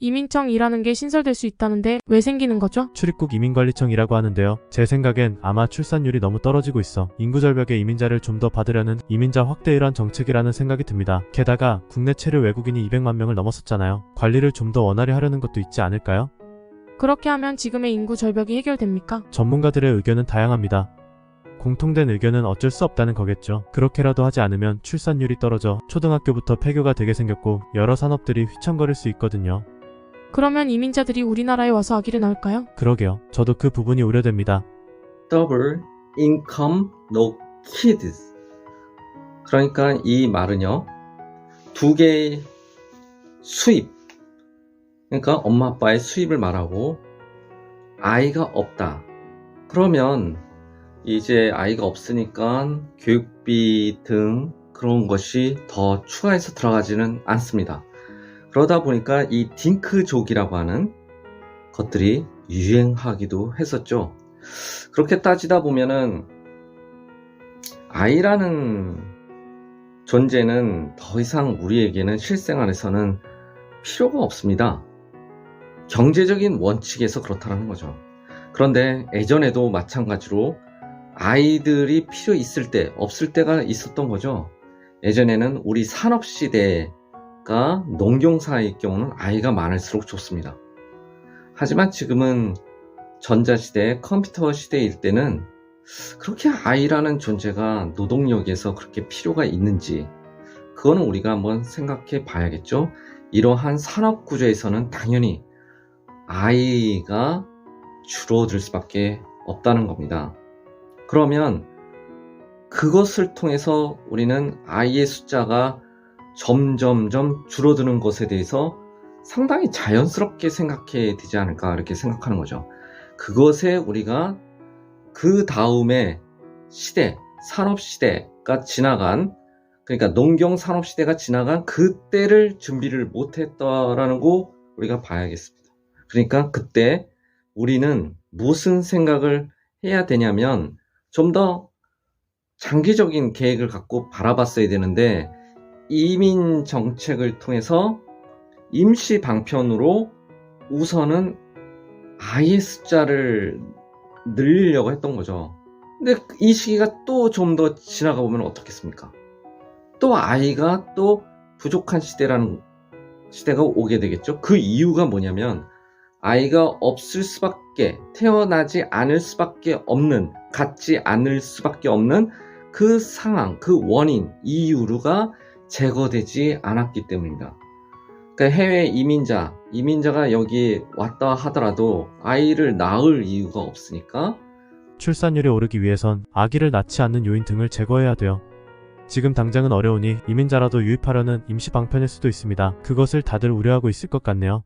이민청이라는 게 신설될 수 있다는데 왜 생기는 거죠? 출입국 이민관리청이라고 하는데요. 제 생각엔 아마 출산율이 너무 떨어지고 있어 인구 절벽의 이민자를 좀 더 받으려는 이민자 일환 정책이라는 생각이 듭니다. 게다가 국내 체류 외국인이 200만 명을 넘었었잖아요. 관리를 좀 더 원활히 하려는 것도 있지 않을까요? 그렇게 하면 지금의 인구 절벽이 해결됩니까? 전문가들의 의견은 다양합니다. 공통된 의견은 어쩔 수 없다는 거겠죠. 그렇게라도 하지 않으면 출산율이 떨어져 초등학교부터 폐교가 되게 생겼고 여러 산업들이 휘청거릴 수 있거든요. 그러면 이민자들이 우리나라에 와서 아기를 낳을까요? 그러게요. 저도 그 부분이 우려됩니다. double income no kids. 그러니까 이 말은요, 두 개의 수입. 그러니까 엄마 아빠의 수입을 말하고 아이가 없다. 그러면 이제 아이가 없으니까 교육비 등 그런 것이 더 추가해서 들어가지는 않습니다. 그러다 보니까 이 딩크족이라고 하는 것들이 유행하기도 했었죠. 그렇게 따지다 보면은 아이라는 존재는 더 이상 우리에게는 실생활에서는 필요가 없습니다. 경제적인 원칙에서 그렇다는 거죠. 그런데 예전에도 마찬가지로 아이들이 필요 있을 때, 없을 때가 있었던 거죠. 예전에는 우리 산업시대 가 농경사의 경우는 아이가 많을수록 좋습니다. 하지만 지금은 전자시대, 컴퓨터 시대일 때는 그렇게 아이라는 존재가 노동력에서 그렇게 필요가 있는지, 그거는 우리가 한번 생각해 봐야겠죠. 이러한 산업 구조에서는 당연히 아이가 줄어들 수밖에 없다는 겁니다. 그러면 그것을 통해서 우리는 아이의 숫자가 점점점 줄어드는 것에 대해서 상당히 자연스럽게 생각해야 되지 않을까 이렇게 생각하는 거죠. 그것에 우리가 그 다음에 시대, 산업 시대가 지나간 그러니까 농경 산업 시대가 지나간 그때를 준비를 못했다라는 거 우리가 봐야겠습니다. 그러니까 그때 우리는 무슨 생각을 해야 되냐면 좀 더 장기적인 계획을 갖고 바라봤어야 되는데 이민 정책을 통해서 임시 방편으로 우선은 아이의 숫자를 늘리려고 했던 거죠. 근데 이 시기가 또 좀 더 지나가 보면 어떻겠습니까? 또 아이가 또 부족한 시대라는 시대가 오게 되겠죠. 그 이유가 뭐냐면 아이가 없을 수밖에 태어나지 않을 수밖에 없는 갖지 않을 수밖에 없는 그 상황, 그 원인, 이유가 제거되지 않았기 때문입니다. 그러니까 해외 이민자, 이민자가 여기 왔다 하더라도 아이를 낳을 이유가 없으니까 출산율이 오르기 위해선 아기를 낳지 않는 요인 등을 제거해야 돼요. 지금 당장은 어려우니 이민자라도 유입하려는 임시 방편일 수도 있습니다. 그것을 다들 우려하고 있을 것 같네요.